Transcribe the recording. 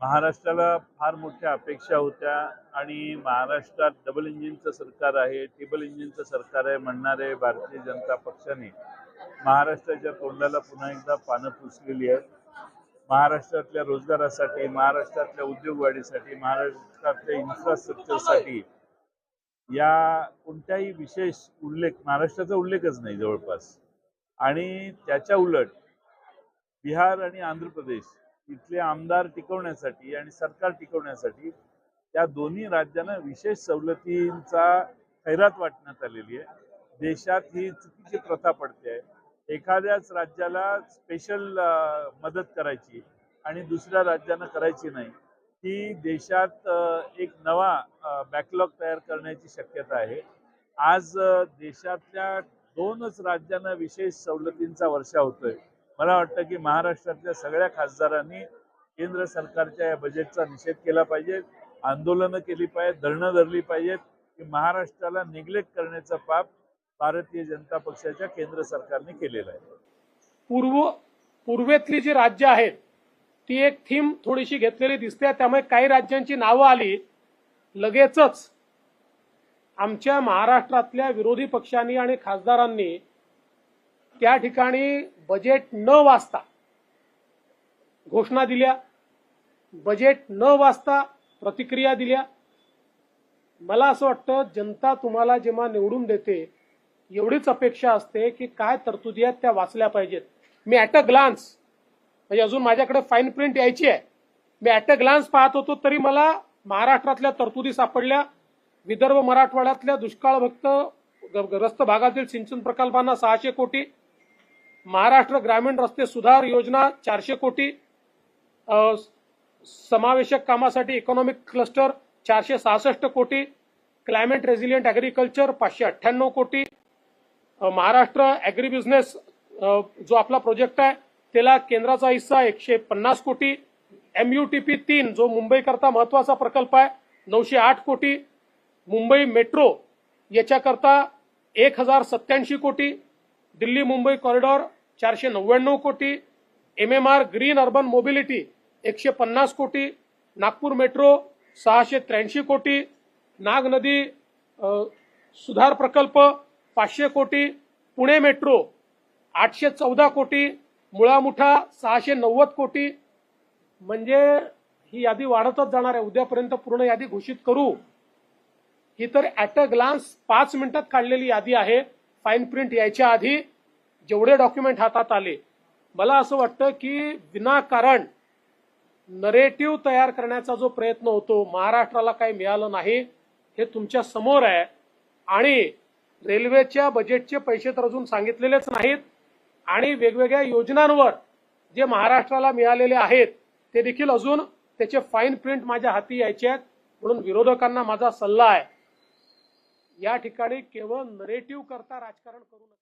महाराष्ट्राला फार मोठ्या अपेक्षा होत्या आणि महाराष्ट्रात डबल इंजिनचं सरकार आहे टेबल इंजिनचं सरकार आहे म्हणणारे भारतीय जनता पक्षाने महाराष्ट्राच्या तोंडाला पुन्हा एकदा पानं पुसलेली आहेत. महाराष्ट्रातल्या रोजगारासाठी महाराष्ट्रातल्या उद्योगवाढीसाठी महाराष्ट्रातल्या इन्फ्रास्ट्रक्चरसाठी या कोणत्याही विशेष उल्लेख महाराष्ट्राचा उल्लेखच नाही जवळपास. आणि त्याच्या उलट बिहार आणि आंध्र प्रदेश इथले आमदार टिकवण्यासाठी आणि सरकार टिकवण्यासाठी त्या दोन्ही राज्यांना विशेष सवलतींचा खैरात वाटण्यात आलेली आहे. देशात ही चुकीची प्रथा पडते आहे. एखाद्याच राज्याला स्पेशल मदत करायची आणि दुसऱ्या राज्यानं करायची नाही ही देशात एक नवा बॅकलॉग तयार करण्याची शक्यता आहे. आज देशातल्या दोनच राज्यांना विशेष सवलतींचा वर्षा होतोय. मला वाटतं की महाराष्ट्रातल्या सगळ्या खासदारांनी केंद्र सरकारच्या या बजेटचा निषेध केला पाहिजे आंदोलनं केली पाहिजेत धरणं धरली पाहिजेत की महाराष्ट्राला निग्लेक्ट करण्याचं पाप भारतीय जनता पक्षाच्या केंद्र सरकारने केलेलं आहे. पूर्व पूर्वेतली जी राज्य आहेत ती एक थीम थोडीशी घेतलेली दिसते. त्यामुळे काही राज्यांची नावं आली लगेचच आमच्या महाराष्ट्रातल्या विरोधी पक्षांनी आणि खासदारांनी त्या ठिकाणी बजेट न वाचता घोषणा दिल्या बजेट न वाचता प्रतिक्रिया दिल्या. मला असं वाटतं जनता तुम्हाला जेव्हा निवडून देते एवढीच अपेक्षा असते की काय तरतुदी आहेत त्या वाचल्या पाहिजेत. मी ऍट अ ग्लान्स म्हणजे अजून माझ्याकडे फाईन प्रिंट यायची आहे. मी ऍट अ ग्लान्स पाहत होतो तरी मला महाराष्ट्रातल्या तरतुदी सापडल्या. विदर्भ मराठवाड्यातल्या दुष्काळभक्त ग- ग्रस्त भागातील सिंचन प्रकल्पांना सहाशे कोटी महाराष्ट्र ग्रामीण रस्ते सुधार योजना चारशे कोटी समावेशक कामासाठी इकॉनॉमिक क्लस्टर चारशे सहासष्ट कोटी क्लायमेट रेझिलियंट ॲग्रिकल्चर पाचशे अठ्ठ्याण्णव कोटी महाराष्ट्र ॲग्री बिझनेस जो आपला प्रोजेक्ट आहे त्याला केंद्राचा हिस्सा एकशे पन्नास कोटी एम यू टी पी तीन जो मुंबईकरता महत्त्वाचा प्रकल्प आहे नऊशे आठ कोटी मुंबई मेट्रो याच्याकरता एक हजार सत्याऐंशी कोटी दिल्ली मुंबई कॉरिडॉर चारशे नव्याण्णव कोटी M M R green urban mobility एकशे पन्नास कोटी नागपूर मेट्रो सहाशे त्र्याऐंशी कोटी नाग नदी सुधार प्रकल्प पाचशे कोटी पुणे मेट्रो आठशे चौदा कोटी मुळामुठा सहाशे नव्वद कोटी. म्हणजे ही यादी वाढतच जाणार आहे. उद्यापर्यंत पूर्ण यादी घोषित करू. ही तर ऍट अ ग्लान्स पाच मिनिटात काढलेली यादी आहे. फाईन प्रिंट यायच्या आधी जेवढे डॉक्युमेंट हातात आले मला असं वाटतं की विनाकारण नरेटिव्ह तयार करण्याचा जो प्रयत्न होतो महाराष्ट्राला काही मिळालं नाही हे तुमच्यासमोर आहे. आणि रेल्वेच्या बजेटचे पैसे तर अजून सांगितलेलेच नाहीत. आणि वेगवेगळ्या योजनांवर जे महाराष्ट्राला मिळालेले आहेत ते देखील अजून त्याचे फाईन प्रिंट माझ्या हाती यायचे आहेत. म्हणून विरोधकांना माझा सल्ला आहे. या ठिकाणी केवळ नरेटिव्ह करता राजकारण करू नका.